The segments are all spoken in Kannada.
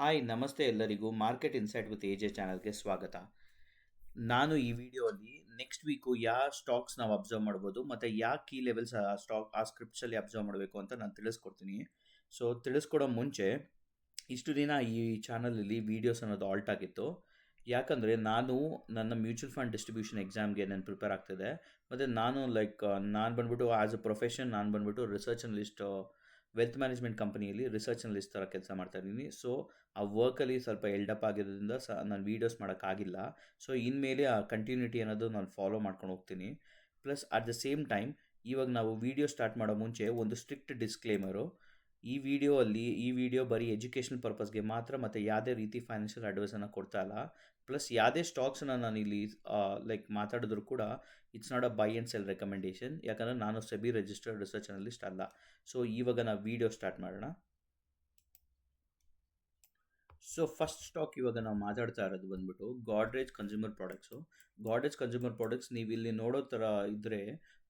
ಹಾಯ್, ನಮಸ್ತೆ ಎಲ್ಲರಿಗೂ. ಮಾರ್ಕೆಟ್ ಇನ್ಸೈಟ್ ವಿತ್ ಎಜೆ ಚಾನಲ್ಗೆ ಸ್ವಾಗತ. ನಾನು ಈ ವಿಡಿಯೋಲಿ ನೆಕ್ಸ್ಟ್ ವೀಕು ಯಾವ ಸ್ಟಾಕ್ಸ್ ನಾವು ಅಬ್ಸರ್ವ್ ಮಾಡ್ಬೋದು, ಮತ್ತು ಯಾವ ಕೀ ಲೆವೆಲ್ಸ್ ಆ ಸ್ಟಾಕ್ ಆ ಸ್ಕ್ರಿಪ್ಟ್ಸಲ್ಲಿ ಅಬ್ಸರ್ವ್ ಮಾಡಬೇಕು ಅಂತ ನಾನು ತಿಳಿಸ್ಕೊಡ್ತೀನಿ. ಸೊ ತಿಳಿಸ್ಕೊಡೋ ಮುಂಚೆ ಇಷ್ಟು ದಿನ ಈ ಚಾನಲಲ್ಲಿ ವೀಡಿಯೋಸ್ ಅನ್ನೋದು ಆಲ್ಟ್ ಆಗಿತ್ತು. ಯಾಕಂದರೆ ನಾನು ನನ್ನ ಮ್ಯೂಚುವಲ್ ಫಂಡ್ ಡಿಸ್ಟ್ರಿಬ್ಯೂಷನ್ ಎಕ್ಸಾಮ್ಗೆ ನಾನು ಪ್ರಿಪೇರ್ ಆಗ್ತಿದೆ ಮತ್ತು ನಾನು ಲೈಕ್ ನಾನು ಬಂದ್ಬಿಟ್ಟು ಆ್ಯಸ್ ಅ ಪ್ರೊಫೆಷನ್ ನಾನು ಬಂದ್ಬಿಟ್ಟು ರಿಸರ್ಚ್ ಅನಲಿಸ್ಟ್ ವೆಲ್ತ್ ಮ್ಯಾನೇಜ್ಮೆಂಟ್ ಕಂಪನಿಯಲ್ಲಿ ರಿಸರ್ಚ್ ಅನಲಿಸ್ಟ್ ಥರ ಕೆಲಸ ಮಾಡ್ತಾ ಇದ್ದೀನಿ. ಸೊ ಆ ವರ್ಕಲ್ಲಿ ಸ್ವಲ್ಪ ಎಲ್ಡಪ್ ಆಗಿರೋದ್ರಿಂದ ಸ, ನಾನು ವೀಡಿಯೋಸ್ ಮಾಡೋಕ್ಕಾಗಿಲ್ಲ. ಸೊ ಇನ್ಮೇಲೆ ಆ ಕಂಟಿನ್ಯೂಟಿ ಅನ್ನೋದು ನಾನು ಫಾಲೋ ಮಾಡ್ಕೊಂಡು ಹೋಗ್ತೀನಿ. Plus at the same time ಇವಾಗ ನಾವು ವೀಡಿಯೋ ಸ್ಟಾರ್ಟ್ ಮಾಡೋ ಮುಂಚೆ ಒಂದು ಸ್ಟ್ರಿಕ್ಟ್ ಡಿಸ್ಕ್ಲೇಮರು ಈ ವಿಡಿಯೋ ಅಲ್ಲಿ, ಈ ವಿಡಿಯೋ ಬರೀ ಎಜುಕೇಷನ್ ಪರ್ಪಸ್ಗೆ ಮಾತ್ರ ಮತ್ತು ಯಾವುದೇ ರೀತಿ ಫೈನಾನ್ಷಿಯಲ್ ಅಡ್ವೈಸನ್ನು ಕೊಡ್ತಾ ಇಲ್ಲ. ಪ್ಲಸ್ ಯಾವುದೇ ಸ್ಟಾಕ್ಸನ್ನು ನಾನು ಇಲ್ಲಿ ಲೈಕ್ ಮಾತಾಡಿದ್ರು ಕೂಡ it's not a buy and sell recommendation ಯಾಕಂದರೆ ನಾನು ಸೆಬಿ ರಿಜಿಸ್ಟರ್ಡ್ ರಿಸರ್ಚ್ ಅನಲಿಸ್ಟ್ ಅಲ್ಲ. ಸೊ ಇವಾಗ ನಾವು ವಿಡಿಯೋ ಸ್ಟಾರ್ಟ್ ಮಾಡೋಣ. ಸೊ ಫಸ್ಟ್ ಸ್ಟಾಕ್ ಇವಾಗ ನಾವು ಮಾತಾಡ್ತಾ ಇರೋದು ಬಂದ್ಬಿಟ್ಟು Godrej consumer products Godrej consumer products ನೀವು ಇಲ್ಲಿ ನೋಡೋ ಥರ ಇದ್ದರೆ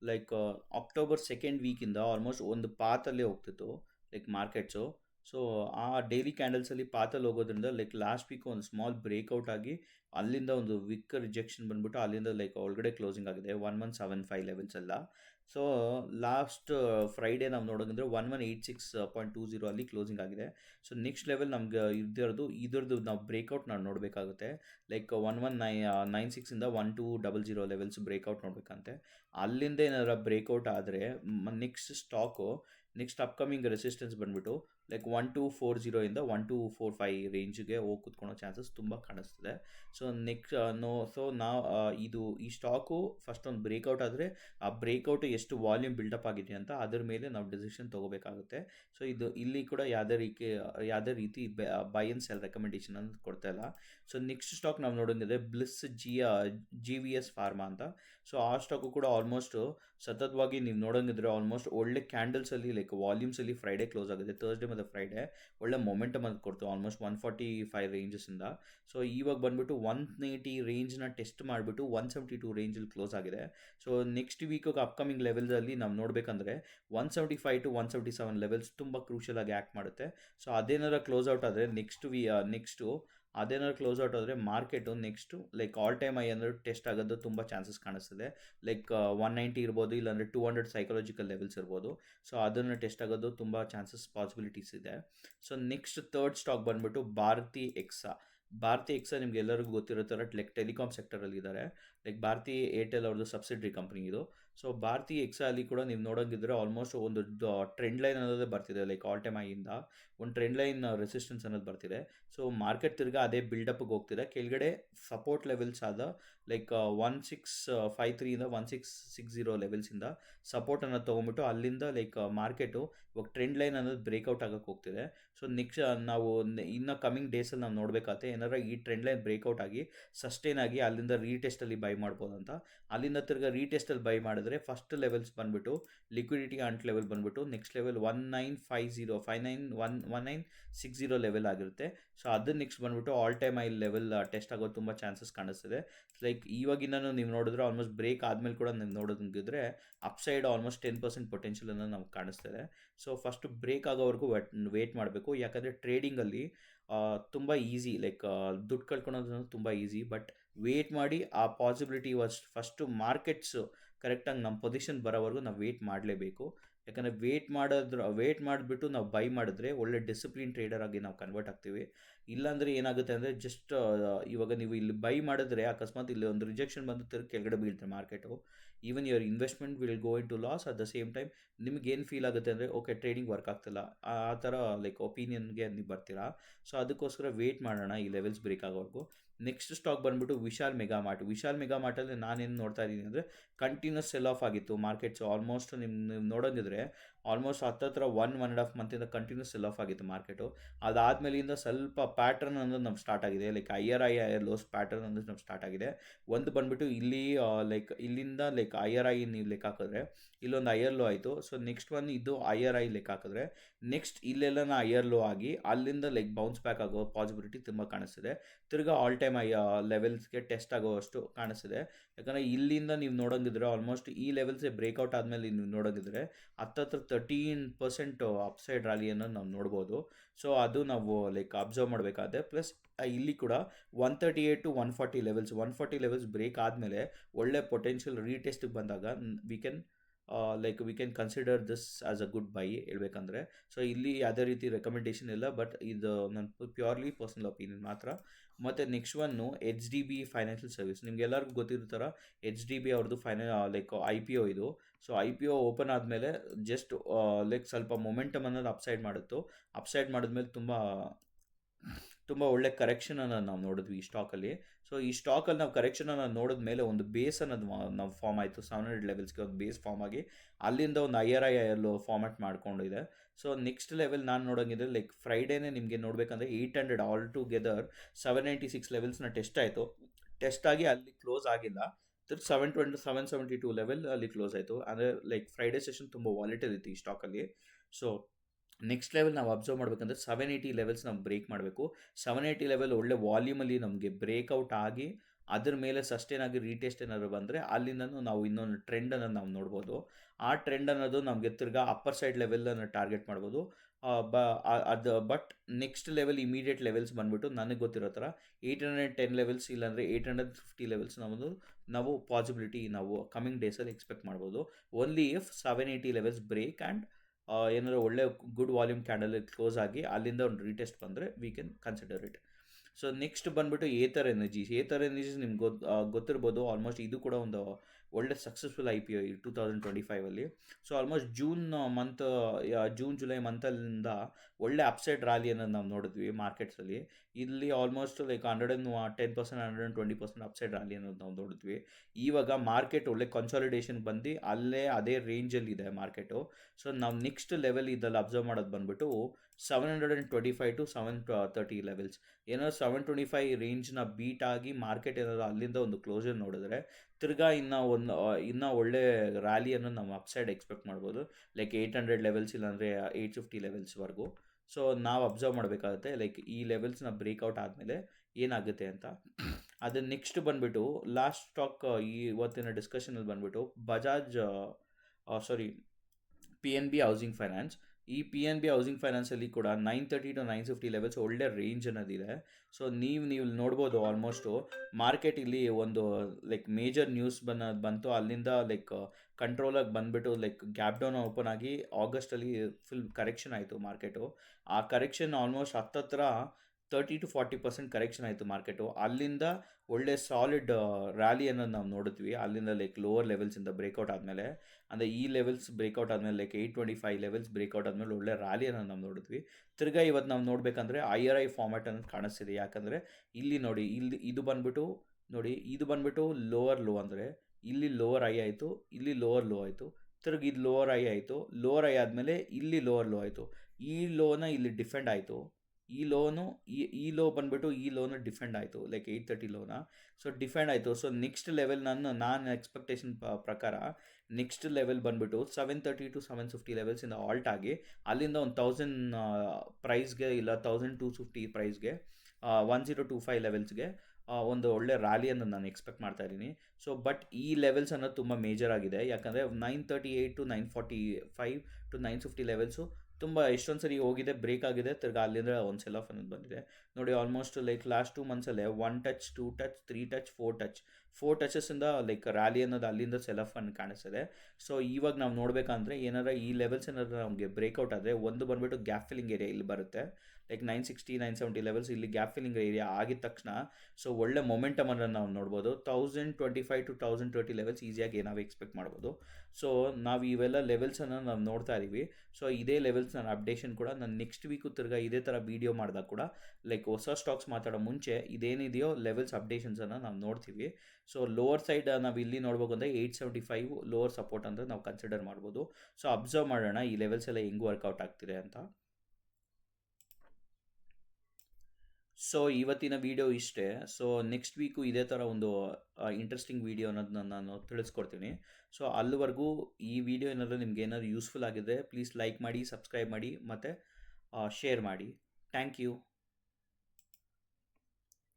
ಲೈಕ್ ಅಕ್ಟೋಬರ್ ಸೆಕೆಂಡ್ ವೀಕಿಂದ ಆಲ್ಮೋಸ್ಟ್ ಒಂದು ಪಾತಲ್ಲೇ ಹೋಗ್ತಿತ್ತು ಲೈಕ್ ಮಾರ್ಕೆಟ್ಸು ಸೊ ಆ ಡೈಲಿ ಕ್ಯಾಂಡಲ್ಸಲ್ಲಿ ಪಾತಲ್ಲಿ ಹೋಗೋದ್ರಿಂದ ಲೈಕ್ ಲಾಸ್ಟ್ ವೀಕ್ ಒಂದು ಸ್ಮಾಲ್ ಬ್ರೇಕ್ಔಟ್ ಆಗಿ, ಅಲ್ಲಿಂದ ಒಂದು ವಿಕ್ ರಿಜೆಕ್ಷನ್ ಬಂದ್ಬಿಟ್ಟು ಅಲ್ಲಿಂದ ಲೈಕ್ ಒಳಗಡೆ ಕ್ಲೋಸಿಂಗ್ ಆಗಿದೆ one one seven five levels ಎಲ್ಲ. ಸೊ ಲಾಸ್ಟ್ ಫ್ರೈಡೇ ನಾವು ನೋಡೋದಂದ್ರೆ one one eight six point two zero ಅಲ್ಲಿ ಕ್ಲೋಸಿಂಗ್ ಆಗಿದೆ. ಸೊ ನೆಕ್ಸ್ಟ್ ಲೆವೆಲ್ ನಮ್ಗೆ ಇದ್ದಿರೋದು ಇದರದ್ದು ನಾವು ಬ್ರೇಕ್ಔಟ್ ನಾವು ನೋಡಬೇಕಾಗುತ್ತೆ. Like one one nine nine ಸಿಕ್ಸಿಂದ one two double zero levels breakout ನೋಡಬೇಕಂತೆ. ಅಲ್ಲಿಂದ ಏನಾರ ಬ್ರೇಕ್ಔಟ್ ಆದರೆ next stock next upcoming resistance ಬಂದ್ಬಿಟ್ಟು ಲೈಕ್ ಒನ್ ಟು ಫೋರ್ ಜೀರೋಯಿಂದ ಒನ್ ಟು ಫೋರ್ ಫೈವ್ ರೇಂಜ್ಗೆ ಹೋಗಿ ಕುತ್ಕೊಳ್ಳೋ ಚಾನ್ಸಸ್ ತುಂಬ ಕಾಣಿಸ್ತಿದೆ. ಸೊ ನೆಕ್ಸ್ಟ್ ನೋ ಸೊ ನಾ ಇದು ಈ ಸ್ಟಾಕು ಫಸ್ಟ್ ಒಂದು ಬ್ರೇಕ್ಔಟ್ ಆದರೆ ಆ ಬ್ರೇಕ್ಔಟ್ ಎಷ್ಟು ವಾಲ್ಯೂಮ್ ಬಿಲ್ಡಪ್ ಆಗಿದೆ ಅಂತ ಅದ್ರ ಮೇಲೆ ನಾವು ಡಿಸಿಷನ್ ತೊಗೋಬೇಕಾಗುತ್ತೆ. ಸೊ ಇದು ಇಲ್ಲಿ ಕೂಡ ಯಾವುದೇ ರೀತಿ ಯಾವುದೇ ರೀತಿ ಬೈ ಆ್ಯಂಡ್ ಸೆಲ್ ರೆಕಮೆಂಡೇಷನ್ ಅಂತ ಕೊಡ್ತಾ ಇಲ್ಲ. ಸೊ ನೆಕ್ಸ್ಟ್ ಸ್ಟಾಕ್ ನಾವು ನೋಡೋಂಗಿದೆ Bliss G G V S pharma ಅಂತ. ಸೊ ಆ ಸ್ಟಾಕು ಕೂಡ ಆಲ್ಮೋಸ್ಟು ಸತತವಾಗಿ ನೀವು ನೋಡೋಂಗಿದ್ರೆ ಆಲ್ಮೋಸ್ಟ್ ಒಳ್ಳೆ ಕ್ಯಾಂಡಲ್ಸಲ್ಲಿ ಲೈಕ್ ವಾಲ್ಯೂಮ್ಸಲ್ಲಿ ಫ್ರೈಡೇ ಕ್ಲೋಸ್ ಆಗಿದೆ ತರ್ಸ್ಡೇ ಮತ್ತು ಫ್ರೈಡೆ ಒಳ್ಳೆ ಮೊಮೆಂಟಮ್ ಅಂತ ಕೊಡ್ತು ಆಲ್ಮೋಸ್ಟ್ ಒನ್ ಫಾರ್ಟಿ ಫೈವ್ ರೇಂಜಸ್ಸಿಂದ ಸೊ ಇವಾಗ ಬಂದುಬಿಟ್ಟು ಒನ್ ಏಯ್ಟಿ ರೇಂಜ್ನ ಟೆಸ್ಟ್ ಮಾಡಿಬಿಟ್ಟು ಒನ್ ಸೆವೆಂಟಿ ಟು ರೇಂಜಲ್ಲಿ ಕ್ಲೋಸ್ ಆಗಿದೆ. ಸೊ ನೆಕ್ಸ್ಟ್ ವೀಕಿಗೆ ಅಪ್ಕಮಿಂಗ್ ಲೆವೆಲ್ಸಲ್ಲಿ ನಾವು ನೋಡಬೇಕಂದ್ರೆ one seventy five to one seventy seven levels ತುಂಬ ಕ್ರೂಷಲ್ ಆಗಿ ಆ್ಯಕ್ಟ್ ಮಾಡುತ್ತೆ. ಸೊ ಅದೇನಾರ ಕ್ಲೋಸ್ ಔಟ್ ಆದರೆ ನೆಕ್ಸ್ಟ್ ವಿ ನೆಕ್ಸ್ಟು ಅದೇನಾದ್ರು ಕ್ಲೋಸ್ ಔಟ್ ಆದರೆ market next like all time high ಅಂದರೆ ಟೆಸ್ಟ್ ಆಗೋದು ತುಂಬ ಚಾನ್ಸಸ್ ಕಾಣಿಸ್ತದೆ. ಲೈಕ್ ಒನ್ ನೈಂಟಿ ಇರ್ಬೋದು, ಇಲ್ಲಾಂದರೆ ಟೂ ಹಂಡ್ರೆಡ್ ಸೈಕಾಲಜಿಕಲ್ ಲೆವೆಲ್ಸ್ ಇರ್ಬೋದು. ಸೊ ಅದನ್ನು ಟೆಸ್ಟ್ ಆಗೋದು ತುಂಬ ಚಾನ್ಸಸ್ ಪಾಸಿಬಿಲಿಟೀಸ್ ಇದೆ. ಸೊ ನೆಕ್ಸ್ಟ್ ತರ್ಡ್ ಸ್ಟಾಕ್ ಬಂದುಬಿಟ್ಟು ಭಾರತಿ ಎಕ್ಸಾ ಭಾರತಿ ಎಕ್ಸಾ ನಿಮ್ಗೆ ಎಲ್ಲರಿಗೂ ಗೊತ್ತಿರೋ ಥರ ಲೈಕ್ ಟೆಲಿಕಾಮ್ ಸೆಕ್ಟರಲ್ಲಿ ಇದ್ದಾರೆ ಲೈಕ್ ಭಾರತಿ ಏರ್ಟೆಲ್ ಅವ್ರದ್ದು ಸಬ್ಸಿಡ್ರಿ ಕಂಪ್ನಿ ಇದು. ಸೊ ಭಾರತಿ ಎಕ್ಸಾ ಅಲ್ಲಿ ಕೂಡ ನೀವು ನೋಡೋಂಗಿದ್ರೆ ಆಲ್ಮೋಸ್ಟ್ ಒಂದು ಟ್ರೆಂಡ್ ಲೈನ್ ಅನ್ನೋದೇ ಬರ್ತಿದೆ ಲೈಕ್ ಆಲ್ ಟೈಮ್ ಆಗಿಂದ ಒಂದು ಟ್ರೆಂಡ್ ಲೈನ್ ರೆಸಿಸ್ಟೆನ್ಸ್ ಅನ್ನೋದು ಬರ್ತಿದೆ. ಸೊ ಮಾರ್ಕೆಟ್ ತಿರ್ಗಾ ಅದೇ ಬಿಲ್ಡಪ್ಗೆ ಹೋಗ್ತಿದೆ. ಕೆಳಗಡೆ ಸಪೋರ್ಟ್ ಲೆವೆಲ್ಸ್ ಆದ ಲೈಕ್ ಒನ್ ಸಿಕ್ಸ್ ಫೈವ್ ತ್ರೀಯಿಂದ ಒನ್ ಸಿಕ್ಸ್ ಸಿಕ್ಸ್ ಜೀರೋ ಲೆವೆಲ್ಸಿಂದ ಸಪೋರ್ಟ್ ಅನ್ನೋದು ತೊಗೊಂಬಿಟ್ಟು ಅಲ್ಲಿಂದ ಲೈಕ್ ಮಾರ್ಕೆಟು ಇವಾಗ ಟ್ರೆಂಡ್ ಲೈನ್ ಅನ್ನೋದು ಬ್ರೇಕ್ಔಟ್ ಆಗಕ್ಕೆ ಹೋಗ್ತಿದೆ. ಸೊ ನೆಕ್ಸ್ಟ್ ನಾವು ಇನ್ನು ಕಮಿಂಗ್ ಡೇಸಲ್ಲಿ ನಾವು ನೋಡಬೇಕಾಗುತ್ತೆ ಏನಾರ ಈ ಟ್ರೆಂಡ್ ಲೈನ್ ಬ್ರೇಕ್ಔಟ್ ಆಗಿ ಸಸ್ಟೈನ್ ಆಗಿ ಅಲ್ಲಿಂದ ರೀಟೆಸ್ಟಲ್ಲಿ ಬೈ ಮಾಡ್ಬೋದು ಅಂತ. ಅಲ್ಲಿಂದ ತಿರ್ಗಾ ರೀಟೆಸ್ಟಲ್ಲಿ ಬೈ ಮಾಡಿದ್ರೆ ಫಸ್ಟ್ ಲೆವೆಲ್ಸ್ ಬಂದುಬಿಟ್ಟು ಲಿಕ್ವಿಡಿಟಿ ಅಂಟ್ ಲೆವೆಲ್ ಬಂದುಬಿಟ್ಟು next level one nine five zero five nine one one nine six zero level ಆಗಿರುತ್ತೆ. ಸೊ ಅದು ನೆಕ್ಸ್ಟ್ ಬಂದುಬಿಟ್ಟು all time high level test ಆಗೋದು ತುಂಬ ಚಾನ್ಸಸ್ ಕಾಣಿಸ್ತಿದೆ. ಲೈಕ್ ಇವಾಗಿಂದನೂ ನೀವು ನೋಡಿದ್ರೆ ಆಲ್ಮೋಸ್ಟ್ ಬ್ರೇಕ್ ಆದಮೇಲೆ ಕೂಡ ನೀವು ನೋಡೋದಂಗಿದ್ರೆ ಅಪ್ಸೈಡ್ ಆಲ್ಮೋಸ್ಟ್ ಟೆನ್ ಪರ್ಸೆಂಟ್ ಪೊಟೆನ್ಷಿಯಲನ್ನು ನಮ್ಗೆ ಕಾಣಿಸ್ತಿದೆ. ಸೊ ಫಸ್ಟ್ ಬ್ರೇಕ್ ಆಗೋವರೆಗೂ ವೆಟ್ ವೇಟ್ ಮಾಡಬೇಕು. ಯಾಕಂದರೆ ಟ್ರೇಡಿಂಗಲ್ಲಿ ತುಂಬ ಈಸಿ ಲೈಕ್ ದುಡ್ಡು ಕಳ್ಕೊಳೋದು ತುಂಬ ಈಸಿ ಬಟ್ ವೇಟ್ ಮಾಡಿ ಆ ಪಾಸಿಬಿಲಿಟಿ ವಾಸ್ ಫಸ್ಟು ಮಾರ್ಕೆಟ್ಸು ಕರೆಕ್ಟಾಗಿ ನಮ್ಮ ಪೊಸಿಷನ್ ಬರೋವರೆಗೂ ನಾವು ವೇಟ್ ಮಾಡಲೇಬೇಕು. ಯಾಕಂದರೆ ವೇಟ್ ಮಾಡೋದ್ರ, ವೇಟ್ ಮಾಡಿಬಿಟ್ಟು ನಾವು ಬೈ ಮಾಡಿದ್ರೆ ಒಳ್ಳೆ ಡಿಸಿಪ್ಲಿನ್ ಟ್ರೇಡರ್ ಆಗಿ ನಾವು ಕನ್ವರ್ಟ್ ಆಗ್ತೀವಿ. ಇಲ್ಲಾಂದರೆ ಏನಾಗುತ್ತೆ ಅಂದರೆ ಜಸ್ಟ್ ಇವಾಗ ನೀವು ಇಲ್ಲಿ ಬೈ ಮಾಡಿದ್ರೆ ಅಕಸ್ಮಾತ್ ಇಲ್ಲಿ ಒಂದು ರಿಜೆಕ್ಷನ್ ಬಂದು ತಿರ್ಗಿ ಕೆಳಗಡೆ ಬೀಳ್ತಾರೆ market. Even your investment will go into loss at the same time ನಿಮ್ಗೆ ಏನು ಫೀಲ್ ಆಗುತ್ತೆ ಅಂದರೆ ಓಕೆ ಟ್ರೇಡಿಂಗ್ ವರ್ಕ್ ಆಗ್ತಿಲ್ಲ. ಆ ಥರ ಲೈಕ್ ಒಪಿನಿಯನ್ಗೆ ನೀವು ಬರ್ತೀರಾ? ಸೊ ಅದಕ್ಕೋಸ್ಕರ ವೇಟ್ ಮಾಡೋಣ ಈ ಲೆವೆಲ್ಸ್ ಬ್ರೇಕ್ ಆಗೋವರೆಗೂ. ನೆಕ್ಸ್ಟ್ ಸ್ಟಾಕ್ ಬಂದ್ಬಿಟ್ಟು Vishal mega mart Vishal mega ಮಾರ್ಟಲ್ಲಿ ನಾನೇನು ನೋಡ್ತಾ ಇದ್ದೀನಿ ಅಂದರೆ ಕಂಟಿನ್ಯೂಸ್ ಸೆಲ್ ಆಫ್ ಆಗಿತ್ತು. ಮಾರ್ಕೆಟ್ಸ್ ಆಲ್ಮೋಸ್ಟ್ ನಿಮ್ಮ ನೀವು ನೋಡೋಂಗಿದ್ರೆ ಆಲ್ಮೋಸ್ಟ್ ಹತ್ತತ್ರ ಒನ್ ಒನ್ ಆ್ಯಂಡ್ ಹಾಫ್ ಮಂತಿಂದ ಕಂಟಿನ್ಯೂಸ್ ಸೆಲ್ ಆಫ್ ಆಗಿತ್ತು ಮಾರ್ಕೆಟು ಅದಾದಮೇಲಿಂದ ಸ್ವಲ್ಪ ಪ್ಯಾಟರ್ನ್ ಅನ್ನೋದು ನಮ್ಗೆ ಸ್ಟಾರ್ಟ್ ಆಗಿದೆ. Like higher high high lows pattern ಅನ್ನೋದು ನಮ್ಗೆ ಸ್ಟಾರ್ಟ್ ಆಗಿದೆ. ಒಂದು ಬಂದುಬಿಟ್ಟು ಇಲ್ಲಿ ಲೈಕ್ ಇಲ್ಲಿಂದ ಲೈಕ್ ಐಯರ್ ಐ ನೀವು ಲೆಕ್ಕ ಹಾಕಿದ್ರೆ ಇಲ್ಲೊಂದು ಐಯರ್ ಲೋ ಆಯಿತು. ಸೊ ನೆಕ್ಸ್ಟ್ ಒನ್ ಇದು ಐಯರ್ ಐ ಲೆಕ್ಕ ಹಾಕಿದ್ರೆ ನೆಕ್ಸ್ಟ್ ಇಲ್ಲೆಲ್ಲ ಹೈಯರ್ ಲೋ ಆಗಿ ಅಲ್ಲಿಂದ ಲೈಕ್ ಬೌನ್ಸ್ ಬ್ಯಾಕ್ ಆಗೋ ಪಾಸಿಬಿಲಿಟಿ ತುಂಬ ಕಾಣಿಸ್ತಿದೆ. ತಿರ್ಗಾ ಆಲ್ ಟೈಮ್ ಐ ಲೆವೆಲ್ಸ್ಗೆ ಟೆಸ್ಟ್ ಆಗೋವಷ್ಟು ಕಾಣಿಸ್ತಿದೆ. ಯಾಕಂದರೆ ಇಲ್ಲಿಂದ ನೀವು ನೋಡೋಂಗಿದ್ರೆ ಆಲ್ಮೋಸ್ಟ್ ಈ ಲೆವೆಲ್ಸೇ ಬ್ರೇಕ್ಔಟ್ ಆದಮೇಲೆ ನೀವು ನೋಡೋಂಗಿದ್ರೆ ಹತ್ತತ್ರ ತರ್ಟೀನ್ ಪರ್ಸೆಂಟ್ ಅಪ್ಸೈಡ್ ರ್ಯಾಲಿಯನ್ನು ನಾವು ನೋಡ್ಬೋದು. ಸೊ ಅದು ನಾವು ಲೈಕ್ ಅಬ್ಸರ್ವ್ ಮಾಡಬೇಕಾದ್ರೆ ಪ್ಲಸ್ ಇಲ್ಲಿ ಕೂಡ one thirty eight to one forty levels one forty levels break ಆದಮೇಲೆ ಒಳ್ಳೆ ಪೊಟೆನ್ಷಿಯಲ್ ರೀಟೆಸ್ಟಿಗೆ ಬಂದಾಗ we can like we can consider this as a good buy ಹೇಳ್ಬೇಕಂದ್ರೆ. ಸೊ ಇಲ್ಲಿ ಯಾವುದೇ ರೀತಿ ರೆಕಮೆಂಡೇಷನ್ ಇಲ್ಲ ಬಟ್ ಇದು ನನ್ನ ಪ್ಯೂರ್ಲಿ ಪರ್ಸನಲ್ ಒಪಿನಿಯನ್ ಮಾತ್ರ. ಮತ್ತು next one H D B financial service ನಿಮ್ಗೆ ಎಲ್ಲರಿಗೂ ಗೊತ್ತಿರೋ ಥರ ಎಚ್ ಡಿ ಬಿ ಅವ್ರದ್ದು ಫೈನಾ ಲೈಕ್ ಐ ಪಿ ಒ ಇದು. So I P O open ಆದಮೇಲೆ ಜಸ್ಟ್ ಲೈಕ್ ಸ್ವಲ್ಪ ಮೊಮೆಂಟಮ್ ಅನ್ನೋದು ಅಪ್ಸೈಡ್ ಮಾಡುತ್ತು. ಅಪ್ಸೈಡ್ ಮಾಡಿದ್ಮೇಲೆ ತುಂಬ ತುಂಬ ಒಳ್ಳೆ ಕರೆಕ್ಷನನ್ನು ನಾವು ನೋಡಿದ್ವಿ ಈ ಸ್ಟಾಕಲ್ಲಿ ಸೊ ಈ ಸ್ಟಾಕಲ್ಲಿ ನಾವು ಕರೆಕ್ಷನನ್ನು ನೋಡಿದ ಮೇಲೆ ಒಂದು ಬೇಸ್ ಅನ್ನೋದು ನಾವು ಫಾರ್ಮ್ ಆಯಿತು. ಸೆವೆನ್ ಹಂಡ್ರೆಡ್ ಲೆವೆಲ್ಸ್ಗೆ ಒಂದು ಬೇಸ್ ಫಾರ್ಮ್ ಆಗಿ ಅಲ್ಲಿಂದ ಒಂದು ಐ ಆರ್ ಐ ಎಲ್ಲೋ ಫಾರ್ಮ್ಯಾಟ್ ಮಾಡ್ಕೊಂಡಿದೆ. ಸೊ ನೆಕ್ಸ್ಟ್ ಲೆವೆಲ್ ನಾನು ನೋಡೋಂಗಿದ್ರೆ ಲೈಕ್ ಫ್ರೈಡೇನೇ ನಿಮಗೆ ನೋಡಬೇಕಂದ್ರೆ eight hundred all together seven ninety six ಲೆವೆಲ್ಸ್ನ test ಆಯಿತು. ಟೆಸ್ಟ್ ಆಗಿ ಅಲ್ಲಿ ಕ್ಲೋಸ್ ಆಗಿಲ್ಲ. Seven twenty seven seventy two level ಅಲ್ಲಿ ಕ್ಲೋಸ್ ಆಯಿತು. ಅಂದರೆ ಲೈಕ್ ಫ್ರೈಡೇ ಸೆಷನ್ ತುಂಬ ವಾಲಿಟಲ್ ಇತ್ತು ಈ ಸ್ಟಾಕಲ್ಲಿ ಸೊ ನೆಕ್ಸ್ಟ್ ಲೆವೆಲ್ ನಾವು ಅಬ್ಸರ್ವ್ ಮಾಡಬೇಕಂದ್ರೆ ಸೆವೆನ್ ಏಯ್ಟಿ ಲೆವೆಲ್ಸ್ ನಾವು ಬ್ರೇಕ್ ಮಾಡಬೇಕು. ಸೆವೆನ್ ಏಯ್ಟಿ ಲೆವೆಲ್ ಒಳ್ಳೆ ವಾಲ್ಯೂಮಲ್ಲಿ ನಮಗೆ ಬ್ರೇಕ್ಔಟ್ ಆಗಿ ಅದ್ರ ಮೇಲೆ ಸಸ್ಟೇನ್ ಆಗಿ ರೀಟೆಸ್ಟ್ ಏನಾದ್ರು ಬಂದರೆ ಅಲ್ಲಿಂದನೂ ನಾವು ಇನ್ನೊಂದು ಟ್ರೆಂಡನ್ನು ನಾವು ನೋಡ್ಬೋದು. ಆ ಟ್ರೆಂಡ್ ಅನ್ನೋದು ನಮಗೆ ತಿರ್ಗಾ ಅಪ್ಪರ್ ಸೈಡ್ ಲೆವೆಲನ್ನು ಟಾರ್ಗೆಟ್ ಮಾಡ್ಬೋದು. ಬ ಅದು but next level immediate levels ಬಂದುಬಿಟ್ಟು ನನಗೆ ಗೊತ್ತಿರೋ ಥರ ಏಯ್ಟ್ ಹಂಡ್ರೆಡ್ ಟೆನ್ ಲೆವೆಲ್ಸ್ ಇಲ್ಲಾಂದರೆ ಏಯ್ಟ್ ಹಂಡ್ರೆಡ್ ಫಿಫ್ಟಿ ಲೆವೆಲ್ಸ್ ನಮ್ಮದು ನಾವು ಪಾಸಿಬಿಲಿಟಿ ನಾವು ಕಮಿಂಗ್ ಡೇಸಲ್ಲಿ ಎಕ್ಸ್ಪೆಕ್ಟ್ ಮಾಡ್ಬೋದು. Only if seven eighty levels break and ಏನಾದ್ರು ಒಳ್ಳೆ ಗುಡ್ ವಾಲ್ಯೂಮ್ ಕ್ಯಾಂಡಲ್ ಕ್ಲೋಸ್ ಆಗಿ ಅಲ್ಲಿಂದ ಒಂದು ರೀಟೆಸ್ಟ್ ಬಂದರೆ we can consider it so next ಬಂದುಬಿಟ್ಟು ಏತರ್ ಎನರ್ಜೀಸ್ ಏತರ್ ಎನರ್ಜೀಸ್ ನಿಮ್ಗೆ ಗೊತ್ತು ಗೊತ್ತಿರ್ಬೋದು. ಆಲ್ಮೋಸ್ಟ್ ಇದು ಕೂಡ ಒಂದು ಒಳ್ಳೆ successful I P O two thousand twenty ಫೈವಲ್ಲಿ so almost June month June July ಮಂತಲ್ಲಿಂದ ಒಳ್ಳೆ ಅಪ್ಸೈಡ್ ರ್ಯಾಲಿ ಅನ್ನೋದು ನಾವು ನೋಡಿದ್ವಿ ಮಾರ್ಕೆಟ್ಸಲ್ಲಿ ಇಲ್ಲಿ almost like hundred and ten percent hundred and twenty percent upside rally ಅನ್ನೋದು ನಾವು ನೋಡಿದ್ವಿ. ಇವಾಗ ಮಾರ್ಕೆಟ್ ಒಳ್ಳೆ ಕನ್ಸಾಲಿಡೇಷನ್ ಬಂದು ಅಲ್ಲೇ ಅದೇ ರೇಂಜಲ್ಲಿ ಇದೆ ಮಾರ್ಕೆಟು ಸೊ ನಾವು ನೆಕ್ಸ್ಟ್ ಲೆವೆಲ್ ಇದ್ದಲ್ಲಿ ಅಬ್ಸರ್ವ್ ಮಾಡೋದು ಬಂದುಬಿಟ್ಟು seven hundred and twenty five to seven thirty levels ಏನಾದ್ರು ಸೆವೆನ್ ಟ್ವೆಂಟಿ ಫೈವ್ ರೇಂಜ್ನ ಬೀಟ್ ಆಗಿ ಮಾರ್ಕೆಟ್ ಏನಾದರೂ ಅಲ್ಲಿಂದ ಒಂದು ಕ್ಲೋಸರ್ ನೋಡಿದ್ರೆ ತಿರ್ಗಾ ಇನ್ನೂ ಒಂದು ಇನ್ನೂ ಒಳ್ಳೆ ರ್ಯಾಲಿಯನ್ನು ನಾವು ಅಪ್ಸೈಡ್ ಎಕ್ಸ್ಪೆಕ್ಟ್ ಮಾಡ್ಬೋದು. ಲೈಕ್ ಏಯ್ಟ್ ಹಂಡ್ರೆಡ್ ಲೆವೆಲ್ಸ್ ಇಲ್ಲಾಂದರೆ ಏಯ್ಟ್ ಫಿಫ್ಟಿ ಲೆವೆಲ್ಸ್ವರೆಗೂ ಸೊ ನಾವು ಅಬ್ಸರ್ವ್ ಮಾಡಬೇಕಾಗುತ್ತೆ ಲೈಕ್ ಈ ಲೆವೆಲ್ಸ್ನ ಬ್ರೇಕ್ಔಟ್ ಆದಮೇಲೆ ಏನಾಗುತ್ತೆ ಅಂತ. ಅದು ನೆಕ್ಸ್ಟ್ ಬಂದುಬಿಟ್ಟು ಲಾಸ್ಟ್ ಸ್ಟಾಕ್ ಈ ಇವತ್ತಿನ ಡಿಸ್ಕಷನಲ್ಲಿ ಬಂದುಬಿಟ್ಟು Bajaj sorry P N B housing finance ಈ ಪಿ ಎನ್ ಬಿ ಹೌಸಿಂಗ್ ಫೈನಾನ್ಸಲ್ಲಿ ಕೂಡ nine thirty to nine fifty levels ಒಳ್ಳೆ ರೇಂಜ್ ಅನ್ನೋದಿದೆ ಸೊ ನೀವು ನೀವು ನೋಡ್ಬೋದು ಆಲ್ಮೋಸ್ಟು ಮಾರ್ಕೆಟ್ ಇಲ್ಲಿ ಒಂದು ಲೈಕ್ ಮೇಜರ್ ನ್ಯೂಸ್ ಬನ್ನ ಬಂತು. ಅಲ್ಲಿಂದ ಲೈಕ್ ಕಂಟ್ರೋಲಾಗಿ ಬಂದುಬಿಟ್ಟು ಲೈಕ್ ಗ್ಯಾಪ್ ಡೌನ್ ಓಪನ್ ಆಗಿ ಆಗಸ್ಟಲ್ಲಿ ಫುಲ್ ಕರೆಕ್ಷನ್ ಆಯಿತು ಮಾರ್ಕೆಟು ಆ ಕರೆಕ್ಷನ್ ಆಲ್ಮೋಸ್ಟ್ ಹತ್ತತ್ರ thirty to forty percent correction ಆಯಿತು ಮಾರ್ಕೆಟು ಅಲ್ಲಿಂದ ಒಳ್ಳೆ ಸಾಲಿಡ್ ರ್ಯಾಲಿ ಅನ್ನೋದು ನಾವು ನೋಡಿದ್ವಿ ಅಲ್ಲಿಂದ ಲೈಕ್ ಲೋವರ್ ಲೆವೆಲ್ಸಿಂದ ಬ್ರೇಕ್ಔಟ್ ಆದಮೇಲೆ, ಅಂದರೆ ಈ ಲೆವೆಲ್ಸ್ ಬ್ರೇಕ್ಔಟ್ ಆದಮೇಲೆ like eight twenty five levels breakout ಆದಮೇಲೆ ಒಳ್ಳೆ ರ್ಯಾಲಿಯನ್ನು ನಾವು ನೋಡಿದ್ವಿ ತಿರ್ಗಾ ಇವತ್ತು ನಾವು ನೋಡಬೇಕಂದ್ರೆ ಐ ಆರ್ ಐ ಫಾರ್ಮ್ಯಾಟ್ ಅನ್ನೋದು ಕಾಣಿಸ್ತಿದೆ. ಯಾಕಂದರೆ ಇಲ್ಲಿ ನೋಡಿ, ಇಲ್ಲಿ ಇದು ಬಂದುಬಿಟ್ಟು ನೋಡಿ, ಇದು ಬಂದುಬಿಟ್ಟು ಲೋವರ್ ಲೋ ಅಂದರೆ ಇಲ್ಲಿ ಲೋವರ್ ಐ ಆಯಿತು, ಇಲ್ಲಿ ಲೋವರ್ ಲೋ ಆಯಿತು. ತಿರ್ಗಿ ಇದು ಲೋವರ್ ಐ ಆಯಿತು ಲೋವರ್ ಐ ಆದಮೇಲೆ ಇಲ್ಲಿ ಲೋವರ್ ಲೋ ಆಯಿತು. ಈ ಲೋನ ಇಲ್ಲಿ ಡಿಫೆಂಡ್ ಆಯಿತು. ಈ ಲೋನು, ಈ ಲೋ ಬಂದ್ಬಿಟ್ಟು ಈ ಲೋನು ಡಿಫೆಂಡ್ ಆಯಿತು ಲೈಕ್ ಏಯ್ಟ್ ತರ್ಟಿ ಲೋನ. ಸೊ ಡಿಫೆಂಡ್ ಆಯಿತು. ಸೊ ನೆಕ್ಸ್ಟ್ ಲೆವೆಲ್ ನನ್ನ ನಾನು ಎಕ್ಸ್ಪೆಕ್ಟೇಷನ್ ಪ್ರಕಾರ ನೆಕ್ಸ್ಟ್ ಲೆವೆಲ್ ಬಂದುಬಿಟ್ಟು seven thirty to seven fifty ಲೆವೆಲ್ಸಿಂದ halt ಆಗಿ ಅಲ್ಲಿಂದ ಒಂದು ತೌಸಂಡ್ ಪ್ರೈಸ್ಗೆ ಇಲ್ಲ ತೌಸಂಡ್ ಟು ಫಿಫ್ಟಿ ಪ್ರೈಸ್ಗೆ ಒನ್ ಜೀರೋ ಟು ಫೈವ್ ಲೆವೆಲ್ಸ್ಗೆ ಒಂದು ಒಳ್ಳೆ ರ್ಯಾಲಿಯನ್ನು ನಾನು ಎಕ್ಸ್ಪೆಕ್ಟ್ ಮಾಡ್ತಾ ಇದ್ದೀನಿ. ಸೊ ಬಟ್ ಈ ಲೆವೆಲ್ಸ್ ಅನ್ನೋದು ತುಂಬ ಮೇಜರ್ ಆಗಿದೆ. ಯಾಕಂದರೆ nine thirty eight to nine forty five to nine fifty levels ತುಂಬ ಎಷ್ಟೊಂದು ಸರಿ ಹೋಗಿದೆ ಬ್ರೇಕ್ ಆಗಿದೆ, ತಿರ್ಗಿ ಅಲ್ಲಿಂದ ಒಂದು ಸೆಲ್ ಆಫ್ ಅನ್ನೋದು ಬಂದಿದೆ. ನೋಡಿ almost like last two ಮಂತ್ಸಲ್ಲೇ one touch two touch three touch four touch four ಟಚಸ್ಸಿಂದ like rally ಅನ್ನೋದು ಅಲ್ಲಿಂದ ಸೆಲಫ್ ಅನ್ನು ಕಾಣಿಸ್ತದೆ. ಸೊ ಇವಾಗ ನಾವು ನೋಡಬೇಕಂದ್ರೆ ಏನಾರ ಈ ಲೆವೆಲ್ಸ್ ಏನಾದ್ರು ನಮಗೆ ಬ್ರೇಕ್ಔಟ್ ಆದರೆ ಒಂದು ಬಂದುಬಿಟ್ಟು ಗ್ಯಾಪ್ ಫಿಲ್ಲಿಂಗ್ ಏರಿಯಾ ಇಲ್ಲಿ ಬರುತ್ತೆ. Like nine sixty nine seventy levels ಇಲ್ಲಿ ಗ್ಯಾಪ್ ಫಿಲ್ಲಿಂಗ್ ಏರಿಯಾ ಆಗಿದ ತಕ್ಷಣ ಸೊ ಒಳ್ಳೆ ಮೊಮೆಂಟಮ್ ಅನ್ನು ನಾವು ನೋಡ್ಬೋದು. Thousand twenty five to thousand twenty levels ಈಸಿಯಾಗಿ ನಾವು ಎಕ್ಸ್ಪೆಕ್ಟ್ ಮಾಡ್ಬೋದು. ಸೊ ನಾವು ಇವೆಲ್ಲ ಲೆವೆಲ್ಸನ್ನು ನಾವು ನೋಡ್ತಾ ಇದ್ದೀವಿ ಸೊ ಇದೇ ಲೆವೆಲ್ಸ್ ನಾನು ಅಪ್ಡೇಷನ್ ಕೂಡ ನಾನು ನೆಕ್ಸ್ಟ್ ವೀಕು ತಿರ್ಗಾ ಇದೇ ಥರ ವಿಡಿಯೋ ಮಾಡಿದಾಗ ಕೂಡ ಲೈಕ್ ಹೊಸ ಸ್ಟಾಕ್ಸ್ ಮಾತಾಡೋ ಮುಂಚೆ ಇದೇನಿದೆಯೋ ಲೆವೆಲ್ಸ್ ಅಪ್ಡೇಷನ್ಸನ್ನು ನಾವು ನೋಡ್ತೀವಿ. ಸೊ ಲೋವರ್ ಸೈಡ್ ನಾವು ಇಲ್ಲಿ ನೋಡ್ಬೇಕು ಅಂದರೆ eight seventy five lower support ಅಂತ ನಾವು ಕನ್ಸಿಡರ್ ಮಾಡ್ಬೋದು. ಸೊ ಅಬ್ಸರ್ವ್ ಮಾಡೋಣ ಈ ಲೆವೆಲ್ಸ್ ಎಲ್ಲ ಹೆಂಗೆ ವರ್ಕೌಟ್ ಆಗ್ತಿದೆ ಅಂತ. ಸೊ ಇವತ್ತಿನ ವಿಡಿಯೋ ಇಷ್ಟೇ. ಸೊ ನೆಕ್ಸ್ಟ್ ವೀಕು ಇದೇ ಥರ ಒಂದು ಇಂಟ್ರೆಸ್ಟಿಂಗ್ ವಿಡಿಯೋ ಅನ್ನೋದನ್ನ ನಾನು ತಿಳಿಸ್ಕೊಡ್ತೀನಿ. ಸೊ ಅಲ್ಲಿವರೆಗೂ ಈ ವಿಡಿಯೋ ಏನಾದರೂ ನಿಮ್ಗೆ ಏನಾದರೂ ಯೂಸ್ಫುಲ್ ಆಗಿದೆ ಪ್ಲೀಸ್ ಲೈಕ್ ಮಾಡಿ ಸಬ್ಸ್ಕ್ರೈಬ್ ಮಾಡಿ, ಮತ್ತು ಶೇರ್ ಮಾಡಿ. Thank you